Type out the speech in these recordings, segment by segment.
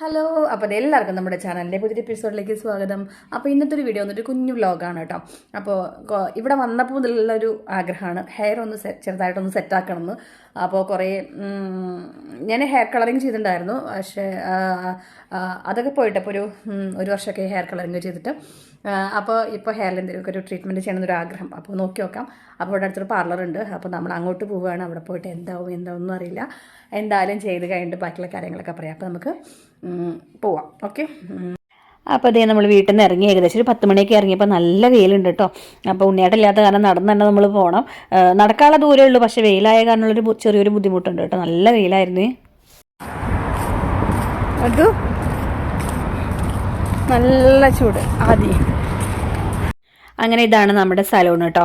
Hello അപ്പോൾ എല്ലാവർക്കും നമ്മുടെ ചാനലിന്റെ പുതിയ എപ്പിസോഡിലേക്ക് സ്വാഗതം. അപ്പോൾ ഇന്നത്തെ ഒരു വീഡിയോ വന്നിട്ട് കുഞ്ഞു വ്ലോഗാണ് കേട്ടോ. അപ്പോൾ ഇവിടെ വന്നപ്പോൾ മുതലുള്ളൊരു ആഗ്രഹമാണ്. ഹെയർ ഒന്ന് ചെറുതായിട്ടൊന്ന് സെറ്റാക്കണം എന്ന് അപ്പോൾ കുറേ ഞാൻ ഹെയർ കളറിങ് ചെയ്തിട്ടുണ്ടായിരുന്നു. പക്ഷേ അതൊക്കെ പോയിട്ട് അപ്പോൾ ഒരു ഒരു വർഷമൊക്കെ ഹെയർ കളറിങ് ചെയ്തിട്ട്. അപ്പോൾ ഇപ്പോൾ ഹെയറിൽ എന്തെങ്കിലുമൊക്കെ ഒരു ട്രീറ്റ്മെന്റ് ചെയ്യണമെന്നൊരു ആഗ്രഹം. അപ്പോൾ നോക്കി നോക്കാം. അപ്പോൾ ഇവിടെ അടുത്തൊരു പാർലറുണ്ട് അപ്പോൾ നമ്മൾ അങ്ങോട്ട് പോവുകയാണ്. അവിടെ പോയിട്ട് എന്താവും എന്താവും അറിയില്ല. എന്തായാലും ചെയ്ത് കഴിഞ്ഞിട്ട് ബാക്കിയുള്ള കാര്യങ്ങളൊക്കെ പറയാം. അപ്പോൾ നമുക്ക് പോവാം. ഓക്കെ അപ്പോൾ അതേ നമ്മൾ വീട്ടിൽ നിന്ന് ഇറങ്ങി ഏകദേശം ഒരു പത്ത് മണിയൊക്കെ ഇറങ്ങിയപ്പോൾ നല്ല വെയിലുണ്ട് കേട്ടോ അപ്പോൾ ഉണ്ണിയാട്ടില്ലാത്ത കാരണം നടന്ന് തന്നെ നമ്മൾ പോകണം നടക്കാനുള്ള ദൂരമേ ഉള്ളൂ. പക്ഷേ വെയിലായ കാരണമുള്ളൊരു ചെറിയൊരു ബുദ്ധിമുട്ടുണ്ട് കേട്ടോ നല്ല വെയിലായിരുന്നു. അത്? നല്ല ചൂട് ആദ്യം. അങ്ങനെ ഇതാണ് നമ്മുടെ സലൂൺ കേട്ടോ.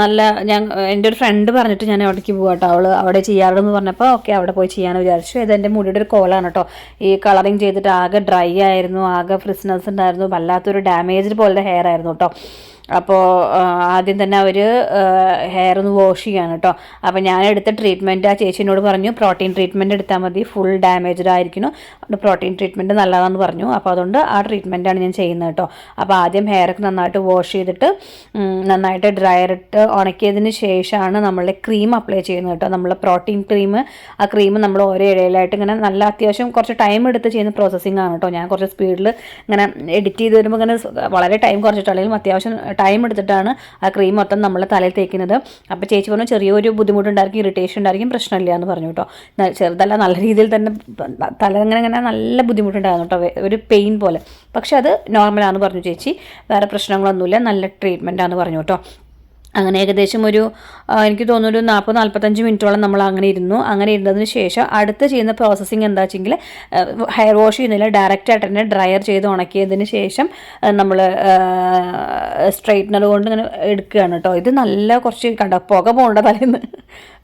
നല്ല ഞാൻ എന്റെ ഒരു ഫ്രണ്ട് പറഞ്ഞിട്ട് ഞാൻ അവിടേക്ക് പോകാം കേട്ടോ. അവൾ അവിടെ ചെയ്യാറുണ്ടെന്ന് പറഞ്ഞപ്പോൾ ഓക്കെ അവിടെ പോയി ചെയ്യാമെന്ന് വിചാരിച്ചു. ഇത് എന്റെ മുടിയുടെ ഒരു കോലാണ് കേട്ടോ. ഈ കളറിങ് ചെയ്തിട്ട് ആകെ ഡ്രൈ ആയിരുന്നു ആകെ ഫ്രിസ്നസ് ഉണ്ടായിരുന്നു വല്ലാത്തൊരു ഡാമേജ് പോലത്തെ ഹെയർ ആയിരുന്നു കേട്ടോ. അപ്പോൾ ആദ്യം തന്നെ അവർ ഹെയർ ഒന്ന് വാഷ് ചെയ്യാണ് കേട്ടോ അപ്പോൾ ഞാൻ എടുത്ത ട്രീറ്റ്മെന്റ് ആ ചേച്ചിനോട് പറഞ്ഞു പ്രോട്ടീൻ ട്രീറ്റ്മെന്റ് എടുത്താൽ മതി ഫുൾ ഡാമേജ്ഡ് ആയിരിക്കണം അതുകൊണ്ട് പ്രോട്ടീൻ ട്രീറ്റ്മെന്റ് നല്ലതാണെന്ന് പറഞ്ഞു. അപ്പോൾ അതുകൊണ്ട് ആ ട്രീറ്റ്മെന്റാണ് ഞാൻ ചെയ്യുന്നത് കേട്ടോ അപ്പോൾ ആദ്യം ഹെയറൊക്കെ നന്നായിട്ട് വാഷ് ചെയ്തിട്ട് നന്നായിട്ട് ഡ്രയർ ഇട്ട് ഉണക്കിയതിന് ശേഷമാണ് നമ്മൾ ക്രീം അപ്ലൈ ചെയ്യുന്നത് കേട്ടോ നമ്മൾ പ്രോട്ടീൻ ക്രീം ആ ക്രീം നമ്മൾ ഓരോ ഇടയിലായിട്ട് ഇങ്ങനെ നല്ല അത്യാവശ്യം കുറച്ച് ടൈം എടുത്ത് ചെയ്യുന്ന പ്രോസസ്സിംഗ് ആണ് കേട്ടോ ഞാൻ കുറച്ച് സ്പീഡിൽ ഇങ്ങനെ എഡിറ്റ് ചെയ്ത് വരുമ്പോൾ ഇങ്ങനെ വളരെ ടൈം കുറച്ചിട്ടുണ്ടെങ്കിലും അത്യാവശ്യം ടൈം എടുത്തിട്ടാണ് ആ ക്രീം മൊത്തം നമ്മൾ തലയിൽ തേക്കുന്നത്. അപ്പോൾ ചേച്ചി പറഞ്ഞു ചെറിയൊരു ബുദ്ധിമുട്ടുണ്ടായിരിക്കും ഇറിറ്റേഷൻ ഉണ്ടായിരിക്കും പ്രശ്നമില്ല എന്ന് പറഞ്ഞു കേട്ടോ. ചെറുതല്ല നല്ല രീതിയിൽ തന്നെ തല അങ്ങനെ ഇങ്ങനെ നല്ല ബുദ്ധിമുട്ടുണ്ടായിരുന്നു കേട്ടോ ഒരു പെയിൻ പോലെ. പക്ഷെ അത് നോർമലാണെന്ന് പറഞ്ഞു ചേച്ചി. വേറെ പ്രശ്നങ്ങളൊന്നുമില്ല നല്ല ട്രീറ്റ്മെന്റാണെന്ന് പറഞ്ഞു കേട്ടോ. അങ്ങനെ ഏകദേശം ഒരു എനിക്ക് തോന്നുന്നു ഒരു നാൽപ്പത് നാൽപ്പത്തഞ്ച് മിനിറ്റോളം നമ്മൾ അങ്ങനെ ഇരുന്നു. അങ്ങനെ ഇരുന്നതിന് ശേഷം അടുത്ത് ചെയ്യുന്ന പ്രോസസ്സിങ് എന്താ വെച്ചെങ്കിൽ ഹെയർ വാഷ് ചെയ്യുന്നില്ല ഡയറക്റ്റ് ആയിട്ട് തന്നെ ഡ്രയർ ചെയ്ത് ഉണക്കിയതിന് ശേഷം നമ്മൾ സ്ട്രെയിറ്റ്നർ കൊണ്ട് ഇങ്ങനെ എടുക്കുകയാണ് കേട്ടോ. ഇത് നല്ല കുറച്ച് കണ്ട പുക പോകേണ്ട തലേന്ന്.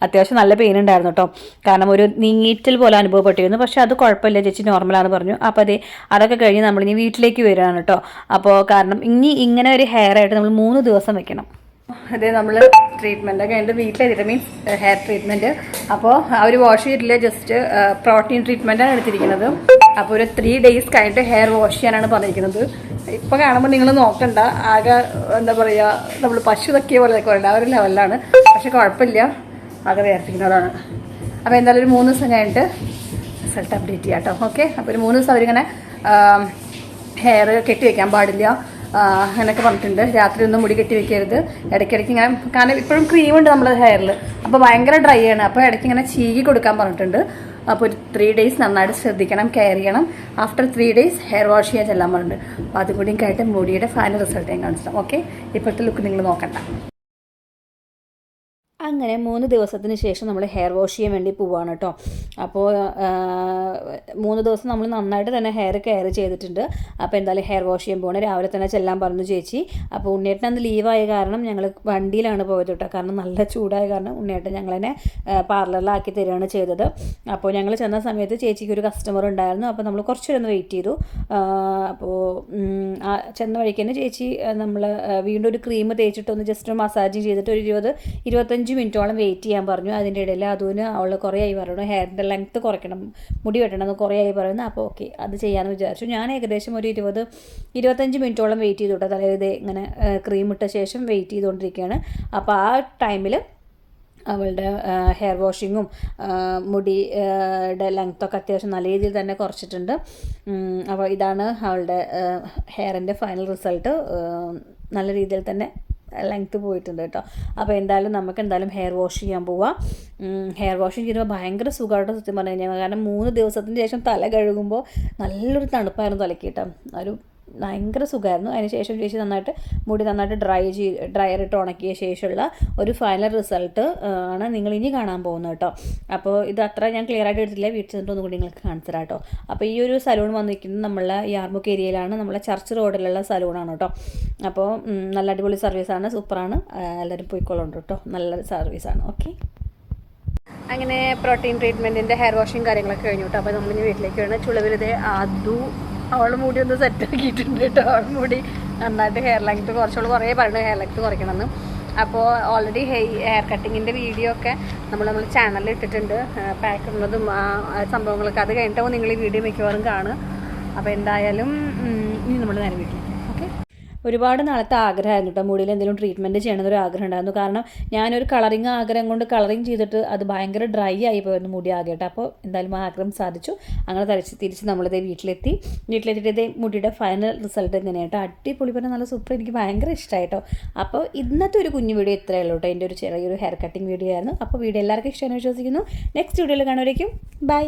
അത്യാവശ്യം നല്ല പെയിൻ ഉണ്ടായിരുന്നു കേട്ടോ. കാരണം ഒരു നീറ്റൽ പോലെ അനുഭവപ്പെട്ടിരുന്നു. പക്ഷേ അത് കുഴപ്പമില്ല ചേച്ചി നോർമലാന്ന് പറഞ്ഞു. അപ്പോൾ അതെ അതൊക്കെ കഴിഞ്ഞ് നമ്മളിനി വീട്ടിലേക്ക് വരികയാണ് കേട്ടോ. അപ്പോൾ കാരണം ഇനി ഇങ്ങനെ ഒരു ഹെയർ ആയിട്ട് നമ്മൾ മൂന്ന് ദിവസം വെക്കണം. അതെ നമ്മൾ ട്രീറ്റ്മെന്റ് ഒക്കെ കഴിഞ്ഞിട്ട് വീട്ടിലെത്തിയിട്ട് മീൻസ് ഹെയർ ട്രീറ്റ്മെന്റ് അപ്പോൾ അവർ വാഷ് ചെയ്തിട്ടില്ല. ജസ്റ്റ് പ്രോട്ടീൻ ട്രീറ്റ്മെന്റാണ് എടുത്തിരിക്കുന്നത്. അപ്പോൾ ഒരു ത്രീ ഡേയ്സ് കഴിഞ്ഞിട്ട് ഹെയർ വാഷ് ചെയ്യാനാണ് പറഞ്ഞിരിക്കുന്നത്. ഇപ്പോൾ കാണുമ്പോൾ നിങ്ങൾ നോക്കണ്ട. ആകെ എന്താ പറയുക നമ്മൾ പശു തക്കിയ പോലെ കുറേ ആ ഒരു ലെവലിലാണ് പക്ഷെ കുഴപ്പമില്ല. ആകെ വേർപ്പിക്കുന്നവരാണ് അപ്പോൾ എന്തായാലും ഒരു മൂന്ന് ദിവസം കഴിഞ്ഞിട്ട് റിസൾട്ട് അപ്ഡേറ്റ് ചെയ്യാം കേട്ടോ ഓക്കെ അപ്പോൾ ഒരു മൂന്ന് ദിവസം അവരിങ്ങനെ ഹെയർ കെട്ടി വെക്കാൻ പാടില്ല. അങ്ങനെയൊക്കെ പറഞ്ഞിട്ടുണ്ട്. രാത്രി ഒന്നും മുടി കെട്ടി വെക്കരുത്. ഇടയ്ക്കിടയ്ക്ക് ഇങ്ങനെ കാരണം ഇപ്പോഴും ക്രീം ഉണ്ട് നമ്മുടെ ഹെയറിൽ അപ്പോൾ ഭയങ്കര ഡ്രൈ ആണ്. അപ്പോൾ ഇടയ്ക്ക് ഇങ്ങനെ ചീകി കൊടുക്കാൻ പറഞ്ഞിട്ടുണ്ട്. അപ്പോൾ ഒരു ത്രീ ഡേയ്സ് നന്നായിട്ട് ശ്രദ്ധിക്കണം കെയർ ചെയ്യണം. After three days hair wash ചെയ്യാൻ ചെല്ലാൻ പറഞ്ഞിട്ടുണ്ട്. അപ്പോൾ അതും കൂടിയും കഴിഞ്ഞിട്ട് മുടിയുടെ ഫൈനൽ റിസൾട്ട് ഞാൻ കാണിച്ചിട്ടാണ് ഓക്കെ ഇപ്പോഴത്തെ ലുക്ക് നിങ്ങൾ നോക്കണ്ട. അങ്ങനെ മൂന്ന് ദിവസത്തിന് ശേഷം നമ്മൾ ഹെയർ വാഷ് ചെയ്യാൻ വേണ്ടി പോവാണ് കേട്ടോ അപ്പോൾ മൂന്ന് ദിവസം നമ്മൾ നന്നായിട്ട് തന്നെ ഹെയർ കെയർ ചെയ്തിട്ടുണ്ട്. അപ്പോൾ എന്തായാലും ഹെയർ വാഷ് ചെയ്യാൻ പോകണം രാവിലെ തന്നെ ചെല്ലാൻ പറഞ്ഞു ചേച്ചി. അപ്പോൾ ഉണ്ണിയേട്ടൻ അന്ന് ലീവായ കാരണം ഞങ്ങൾ വണ്ടിയിലാണ് പോയത് കേട്ടോ കാരണം നല്ല ചൂടായ കാരണം ഉണ്ണിയേട്ടൻ ഞങ്ങളെന്നെ പാർലറിലാക്കി തരികയാണ് ചെയ്തത്. അപ്പോൾ ഞങ്ങൾ ചെന്ന സമയത്ത് ചേച്ചിക്ക് ഒരു കസ്റ്റമർ ഉണ്ടായിരുന്നു. അപ്പോൾ നമ്മൾ കുറച്ചു നേരം വെയിറ്റ് ചെയ്തു. അപ്പോൾ ചെന്ന വഴിക്ക് തന്നെ ചേച്ചി നമ്മൾ വീണ്ടും ഒരു ക്രീം തേച്ചിട്ടൊന്ന് ജസ്റ്റ് മസാജ് ചെയ്തിട്ട് ഒരു ഇരുപത് ഇരുപത്തഞ്ച് മിനിറ്റോളം വെയിറ്റ് ചെയ്യാൻ പറഞ്ഞു. അതിന്റെ ഇടയിൽ അതുവിന് അവൾ കുറേയായി പറയുന്നു ഹെയറിന്റെ ലെങ്ത്ത് കുറയ്ക്കണം മുടി വെട്ടണം എന്ന് കുറേയായി പറയുന്നു. അപ്പോൾ ഓക്കെ അത് ചെയ്യാമെന്ന് വിചാരിച്ചു. ഞാൻ ഏകദേശം ഒരു ഇരുപത് ഇരുപത്തഞ്ച് മിനിറ്റോളം വെയിറ്റ് ചെയ്തു കേട്ടോ. തലയിൽ ഇങ്ങനെ ക്രീം ഇട്ട ശേഷം വെയിറ്റ് ചെയ്തുകൊണ്ടിരിക്കുകയാണ്. അപ്പോൾ ആ ടൈമിൽ അവളുടെ ഹെയർ വാഷിങ്ങും മുടിയുടെ ലെങ്ത്തൊക്കെ അത്യാവശ്യം നല്ല രീതിയിൽ തന്നെ കുറച്ചിട്ടുണ്ട്. അപ്പോൾ ഇതാണ് അവളുടെ ഹെയറിന്റെ ഫൈനൽ റിസൾട്ട് നല്ല രീതിയിൽ തന്നെ ലെങ്ത്ത് പോയിട്ടുണ്ട് കേട്ടോ. അപ്പോൾ എന്തായാലും നമുക്ക് എന്തായാലും ഹെയർ വാഷ് ചെയ്യാൻ പോവാം. ഹെയർ വാഷ് ചെയ്യുമ്പോൾ ഭയങ്കര സുഖമായിട്ട് സത്യം പറഞ്ഞു കഴിഞ്ഞാൽ കാരണം മൂന്ന് ദിവസത്തിന് ശേഷം തല കഴുകുമ്പോൾ നല്ലൊരു തണുപ്പായിരുന്നു കേട്ടോ. ഒരു ഭയങ്കര സുഖമായിരുന്നു അതിന് ശേഷം ചേച്ചി നന്നായിട്ട് മുടി നന്നായിട്ട് ഡ്രൈ ചെയ്ത് ഡ്രയർ ഇട്ട് ഉണക്കിയ ശേഷമുള്ള ഒരു ഫൈനൽ റിസൾട്ട് ആണ് നിങ്ങൾ ഇനി കാണാൻ പോകുന്നത് കേട്ടോ. അപ്പോൾ ഇത് അത്ര ഞാൻ ക്ലിയർ ആയിട്ട് എടുത്തില്ല വീട്ടിൽ ചെന്നിട്ട് ഒന്നും കൂടി നിങ്ങൾക്ക് കാണിച്ചു തരാം കേട്ടോ. അപ്പോൾ ഈ ഒരു സലൂൺ വന്നിരിക്കുന്നത് നമ്മളെ യാർമുക്ക് ഏരിയയിലാണ് നമ്മളെ ചർച്ച് റോഡിലുള്ള സലൂണാണ് കേട്ടോ. അപ്പോൾ നല്ല അടിപൊളി സർവീസാണ് സൂപ്പറാണ്. എല്ലാവരും പോയിക്കൊള്ളുണ്ട് കേട്ടോ. നല്ല സർവീസാണ് ഓക്കെ അങ്ങനെ പ്രോട്ടീൻ ട്രീറ്റ്മെന്റിന്റെ ഹെയർ വാഷിങ് കാര്യങ്ങളൊക്കെ കഴിഞ്ഞു കേട്ടോ. അപ്പോൾ നമ്മളിനി വീട്ടിലേക്ക് വേണം ചുളവിലതേ അതു അവളുടെ മൂടി ഒന്ന് സെറ്റ് ആക്കിയിട്ടുണ്ട് കേട്ടോ. അവളുടെ മൂടി നന്നായിട്ട് ഹെയർ ലെങ്ത് കുറച്ചുകൂടി കുറേ പറയുന്നത് ഹെയർ ലെങ്ത് കുറയ്ക്കണമെന്ന്. അപ്പോൾ ഓൾറെഡി ഹെയർ കട്ടിങ്ങിന്റെ വീഡിയോ ഒക്കെ നമ്മൾ നമ്മൾ ചാനലിൽ ഇട്ടിട്ടുണ്ട്. പാക്ക് ഉള്ളതും ആ സംഭവങ്ങളൊക്കെ. അത് കഴിഞ്ഞിട്ടാവും നിങ്ങൾ ഈ വീഡിയോ മിക്കവാറും കാണുക. അപ്പോൾ എന്തായാലും ഇനി നമ്മൾ നേരെ ഒരുപാട് നാളത്തെ ആഗ്രഹമായിരുന്നു കേട്ടോ മുടിയിൽ എന്തെങ്കിലും ട്രീറ്റ്മെന്റ് ചെയ്യണമെന്നൊരു ആഗ്രഹം ഉണ്ടായിരുന്നു. കാരണം ഞാനൊരു കളറിങ് ആഗ്രഹം കൊണ്ട് കളറിങ് ചെയ്തിട്ട് അത് ഭയങ്കര ഡ്രൈ ആയി പോയിരുന്നു മുടി ആകെ അപ്പോൾ എന്തായാലും ആ ആഗ്രഹം സാധിച്ചു. അങ്ങനെ തരച്ച് തിരിച്ച് നമ്മളിതേ വീട്ടിലെത്തി. വീട്ടിലെത്തിയിട്ട് ഇതേ മുടിയുടെ ഫൈനൽ റിസൾട്ട് എങ്ങനെയാട്ടോ അടിപൊളി പറഞ്ഞാൽ നല്ല സൂപ്പർ എനിക്ക് ഭയങ്കര ഇഷ്ടമായി കേട്ടോ അപ്പോൾ ഇന്നത്തെ ഒരു കുഞ്ഞു വീഡിയോ ഇത്രയേ ഉള്ളൂ കേട്ടോ എന്റെ ഒരു ചെറിയൊരു ഹെയർ കട്ടിങ് വീഡിയോ ആയിരുന്നു. അപ്പോൾ വീഡിയോ എല്ലാവർക്കും ഇഷ്ടമെന്ന് വിശ്വസിക്കുന്നു. നെക്സ്റ്റ് വീഡിയോയിൽ കാണുമായിരിക്കും ബൈ